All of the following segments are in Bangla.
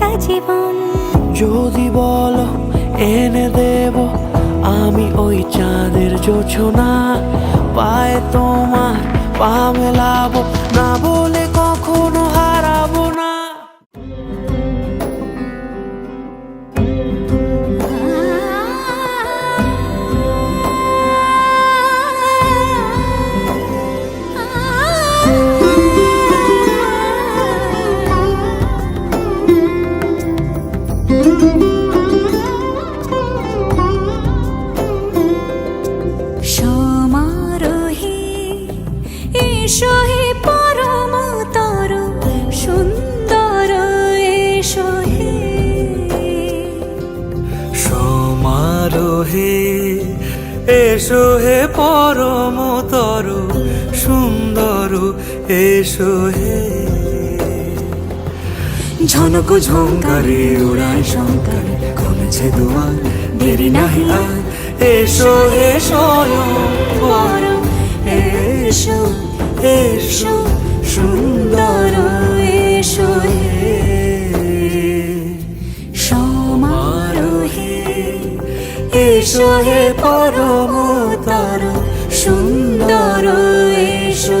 সারাটা জীবন। যদি বলো, এনে দেব আমি ওই চাঁদের জোছনা। পায়ে তোমার পা মেলাবো, না বলে কখনো হারাবো এসো হে। ঝনক ঝঙ্কারে উড়ায় শঙ্কারে খুলেছে দুয়ার, দেরি নাহি আর। এসো এসো এসো এসো, সুন্দর, এসো সমারোহে, এসো হে পরম তর সুন্দর, এসো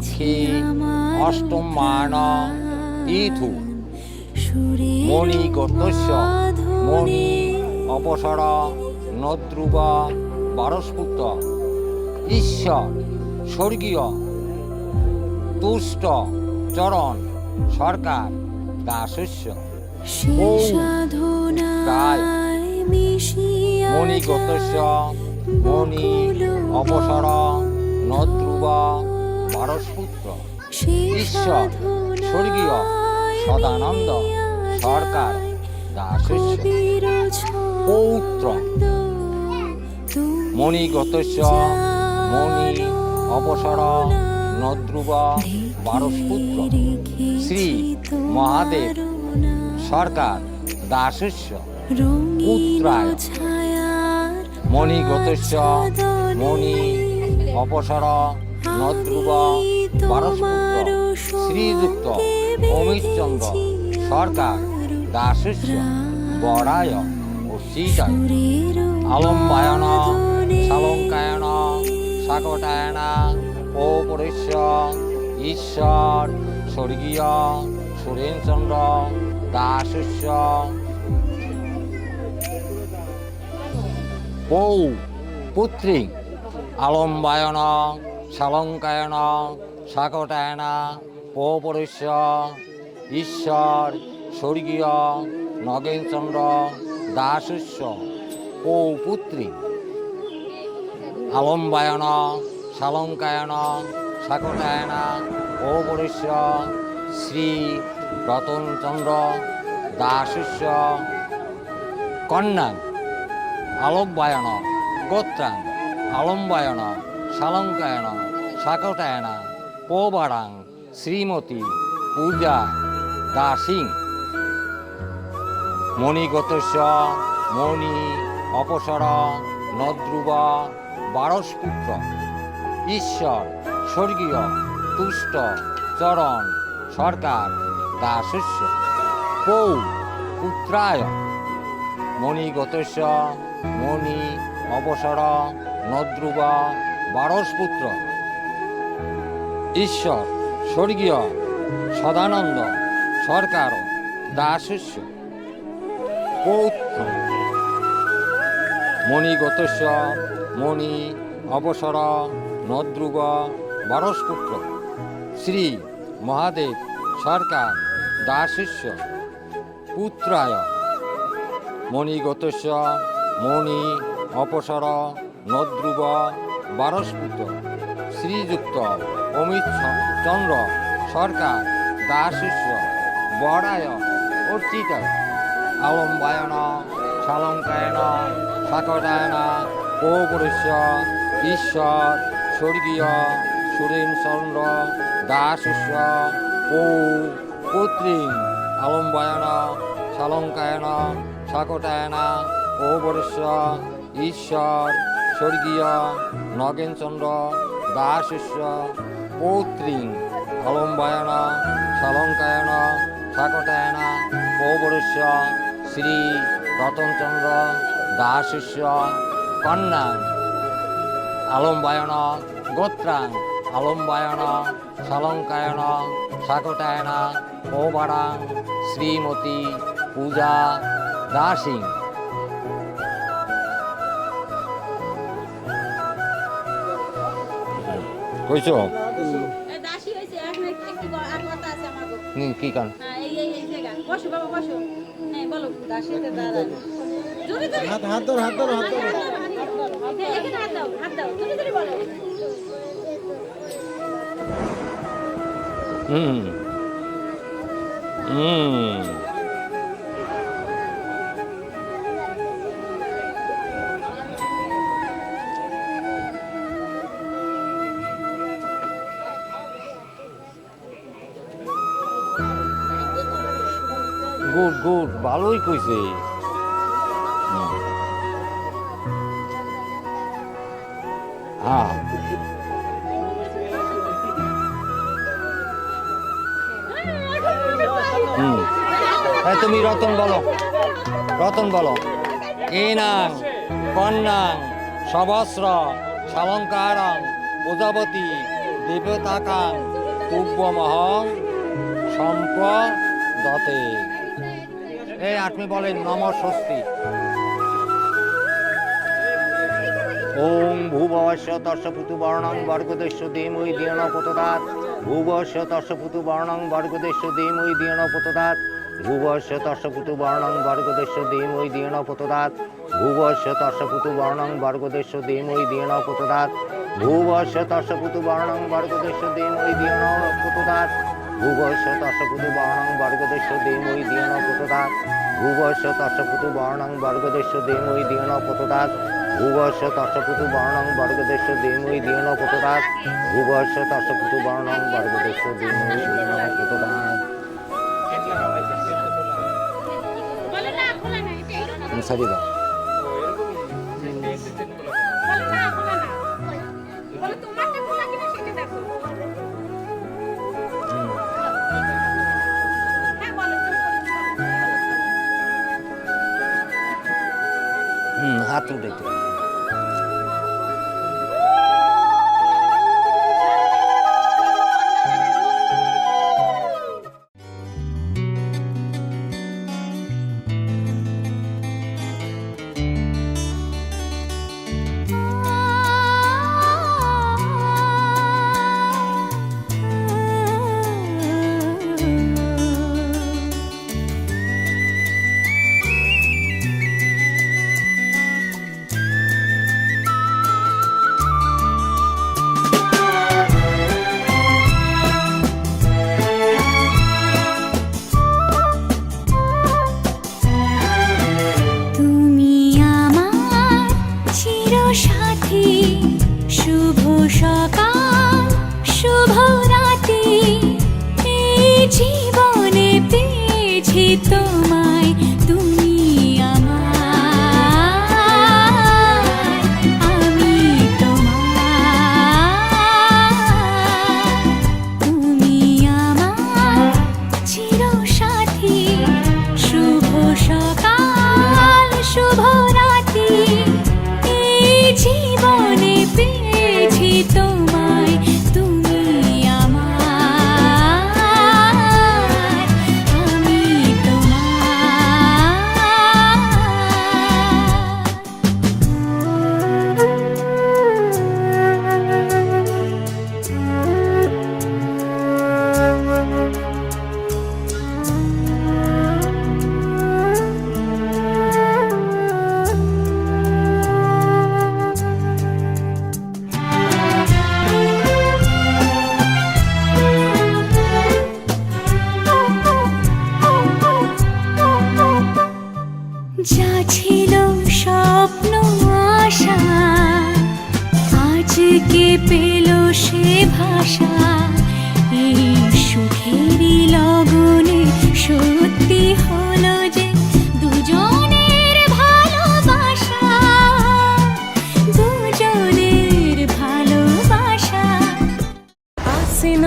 পক্ষে অষ্টম মান ইথু মণি গোত্রস্য মণি অপসর নদ্রুব বারস্পুত্র ঈশ্বর স্বর্গীয় তুষ্ট চরণ সরকার দাসস্য গায় মণি গোত্রস্য মণি অপসর নদ্রুব বারস্পুত্র ঈশ্বর স্বর্গীয় সদানন্দ সরকার দাসস্য পৌত্র। মণিগতস্য মণি অপসর নদ্রুব বারস্পুত্র শ্রী মহাদেব সরকার দাসস্য পুত্রায়। মণিগতস্য মণি অপসর নদ্রুব, বারস্পুত্র, শ্রীযুক্ত অমিতচন্দ্র সরকার দাসস্য বরায় ও সীতায় আলম্বায়ন, সালঙ্কায়ন সাকটায়ন ও পরেশ্য ঈশ্বর, স্বর্গীয়, সুরেনচন্দ্র দাসস্য পৌ পুত্রী আলম্বায়ন সালঙ্কায়ন সাকটায়ন পৌপরেশ্য ঈশ্বর, স্বর্গীয়, নগেনচন্দ্র, দাসস্য পৌ পুত্রী। আলম্বায়ন, সালঙ্কায়ন সাকটায়ন পৌপরেশ্য শ্রী রতনচন্দ্র, দাসস্য। কন্যা আলম্বায়ন গোত্রাং, আলম্বায়ন সালঙ্কায়ন সাকটায়ন পোবারাং শ্রীমতী, পূজা, দাসিং। মণিগতস্য, মণি, অপসর, নদ্রুব, বারসপুত্র। ঈশ্বর, স্বর্গীয়, তুষ্ট, চরণ, সরকার, দাসস্য। পৌ, পুত্রায়। মণিগতস্য, মণি, অপসর, নদ্রুব বারসপুত্র ঈশ্বর, স্বর্গীয়, সদানন্দ, সরকার, দাসস্য, পৌত্র। মণিগতস্য, মণি, অবসর নদ্রুব বারসপুত্র শ্রী মহাদেব, সরকার, দাসস্য, পুত্রায়। মণিগতস্য, মণি, অপসর নদ্রুব বারসপুত্র, শ্রীযুক্ত অমিত চন্দ্র সরকার দাসস্য বড়ায় অর্চিতায় আলম্বায়ন, সালঙ্কায়ন, সাকটায়ন পৌপুরস্য ঈশ্বর, স্বর্গীয় সুরেনচন্দ্র দাসস্য পৌ পুত্রী আলম্বায়ন, সালঙ্কায়ন, সাকটায়ন পৌপুরস্য ঈশ্বর স্বর্গীয় নগেনচন্দ্র দাসস্য পৌত্রী অলম্বায়ন সালঙ্কায়ন, সাকটায়ন পৌবরস্য শ্রী রতনচন্দ্র দাসস্য কন্যা, আলম্বায়ন, গোত্রাং, আলম্বায়ন, সালঙ্কায়ন, সাকটায়ন, পৌবারাং, শ্রীমতী পূজা, দাসিং। দাঁড়ান জোরে জোরে। হাত হাত ধরো হাত ধরো হাত হ্যাঁ এখানে হাত দাও হাত দাও। জোরে জোরে বলো। হুম। হুম। গুড ভালোই কইছে। তুমি রতন বলো রতন বলো। এনাং, কন্যাং, সবস্র, সালঙ্কারং, প্রজাপতি, দেবতাকাং তুব্যমহং সম্পদতে এই আপনি বলেন, নম স্বস্তি। ওং ভূবস্য তর্ষপুতু বর্ণং বর্গদেশ্য দেমৈ দিয়ন পতদাত ভূবস্য তর্ষপুতু বর্ণং বর্গদেশ্য দেমৈ দিয়ন পতদাত ভূবস্য তর্ষপুতু বর্ণং বর্গদেশ্য দেমৈ দিয়ন পতদাত ভূবস্য তর্ষপুতু বর্ণং বর্গদেশ্য দেমৈ দিয়ন পতদাত ভূবস্য তর্ষপুতু বর্ণং বর্গদেশ্য দেমৈ দিয়ন পতদাত ভূবস্য তর্ষপুতু বর্ণং বর্গদেশ্য দেমৈ দিয়ন পতদাত ভূবস্য তর্ষপুতু বর্ণং বর্গদেশ্য দেমৈ দিয়ন পতদাত ভূবর্ষ তর্ষপুতু বর্ণং বর্গদেশ দেমুই দিয়ন পতদাত ভূবর্ষ তর্ষপুতু বর্ণং বর্গদেশ দেমুই দিয়ন পতদাত বলো না খোলা না এটা সারি দাও হাত উঠাইতে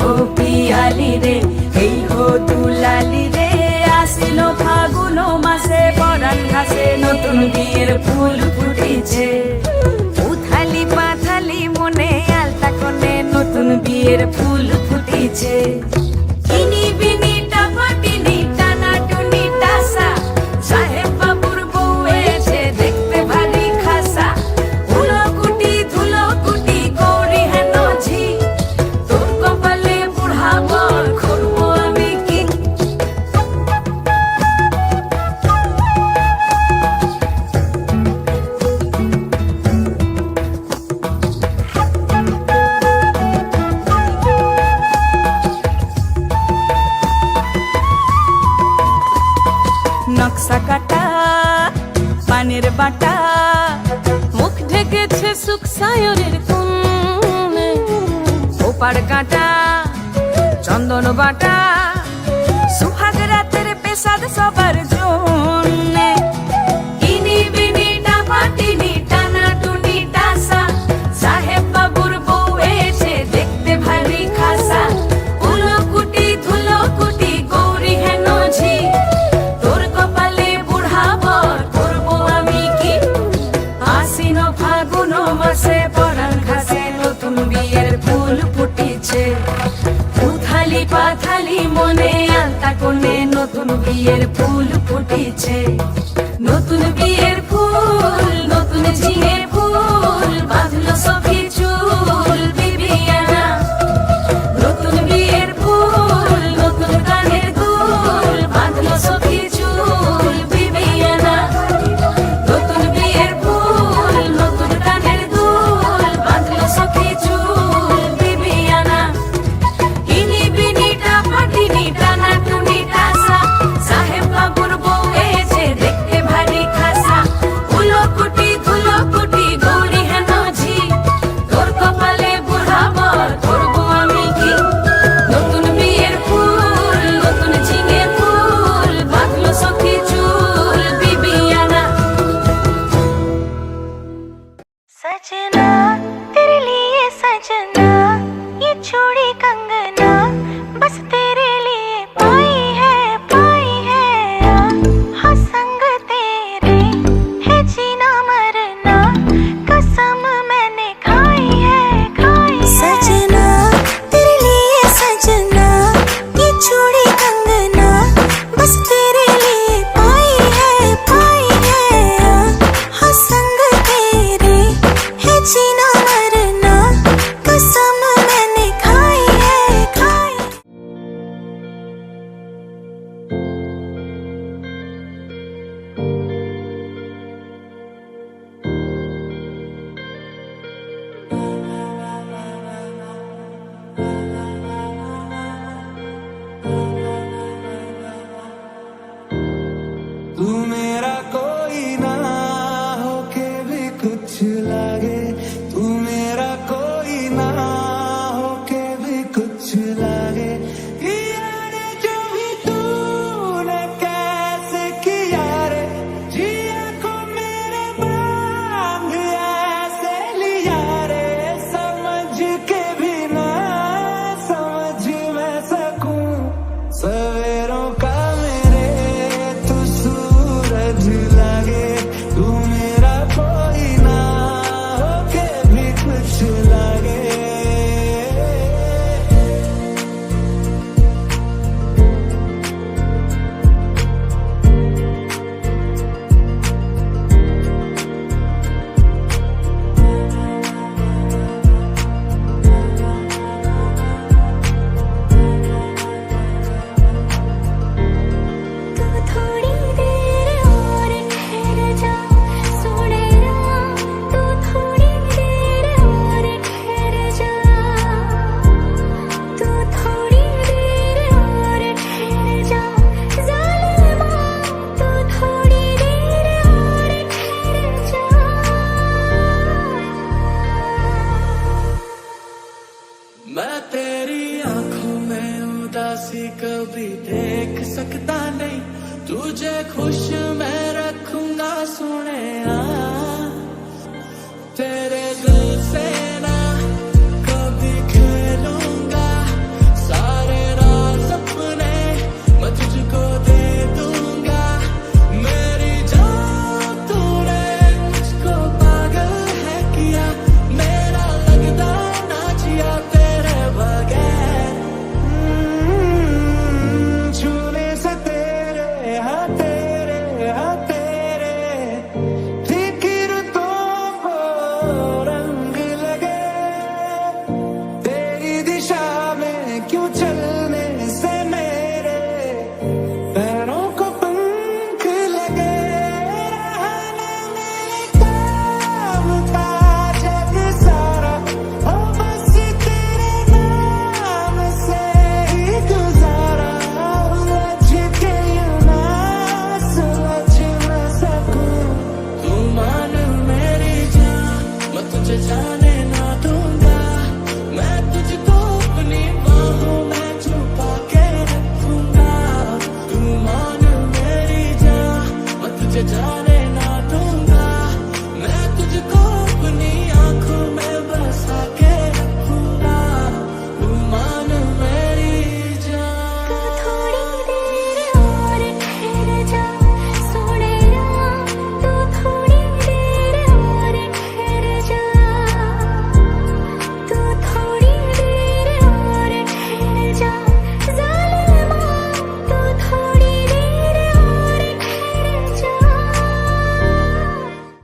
হো পিয়ালি রে এই হো দুলালি রে আসিল ফাগুন মাসে পরাণ ঘাসে নতুন বিয়ের ফুল ফুটিছে। উথালি পাথালি মনে, আলতা কোণে নতুন বিয়ের ফুল ফুটিছে। ইনি বিনি acá. পাথালি মনে আলতা কোণে নতুন বিয়ের ফুল ফুটেছে। নতুন বিয়ে